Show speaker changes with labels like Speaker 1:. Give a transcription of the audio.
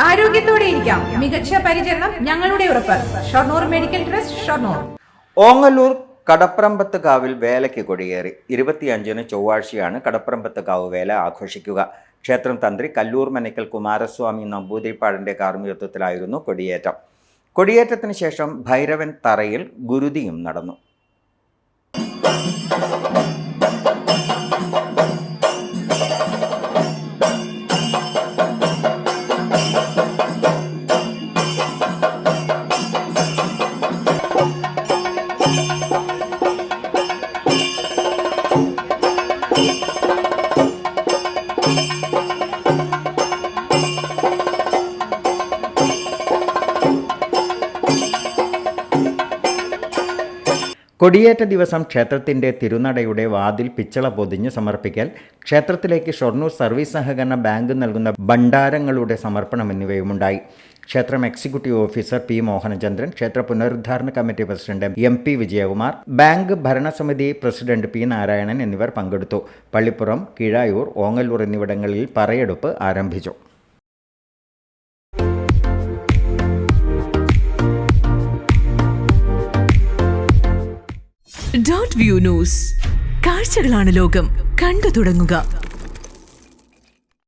Speaker 1: ആരോഗ്യത്തോടെ ഇരിക്കാം. മികച്ച പരിചരണം ഞങ്ങളുടെ ഉറപ്പ്. Shoranur medical trust Shoranur.
Speaker 2: Ongallur Kadaprambath കാവിൽ വേലയ്ക്ക് കൊടിയേറി. ഇരുപത്തിയഞ്ചിന് ചൊവ്വാഴ്ചയാണ് കടപ്രമ്പത്ത് കാവ് വേല ആഘോഷിക്കുക. ക്ഷേത്രം തന്ത്രി കല്ലൂർ മനക്കൽ കുമാരസ്വാമി നമ്പൂതിരിപ്പാടിന്റെ കാർമ്മികത്വത്തിലായിരുന്നു കൊടിയേറ്റം. കൊടിയേറ്റത്തിന് ശേഷം ഭൈരവൻ തറയിൽ ഗുരുതിയും നടന്നു. Thank കൊടിയേറ്റ ദിവസം ക്ഷേത്രത്തിന്റെ തിരുനടയുടെ വാതിൽ പിച്ചള പൊതിഞ്ഞ് സമർപ്പിക്കൽ ക്ഷേത്രത്തിലേക്ക് ഷൊർണൂർ സർവീസ് സഹകരണ ബാങ്ക് നൽകുന്ന ഭണ്ഡാരങ്ങളുടെ സമർപ്പണം എന്നിവയുമുണ്ടായി. ക്ഷേത്രം എക്സിക്യൂട്ടീവ് ഓഫീസർ പി മോഹനചന്ദ്രൻ ക്ഷേത്ര പുനരുദ്ധാരണ committee president M P Vijayakumar bank ഭരണസമിതി പ്രസിഡന്റ് പി നാരായണൻ എന്നിവർ പങ്കെടുത്തു. പള്ളിപ്പുറം കിഴായൂർ ഓങ്ങല്ലൂർ എന്നിവിടങ്ങളിൽ പറയെടുപ്പ് ആരംഭിച്ചു.
Speaker 3: ഡോട്ട് വ്യൂ ന്യൂസ് കാഴ്ചകളാണ് ലോകം. കണ്ടു തുടങ്ങുക.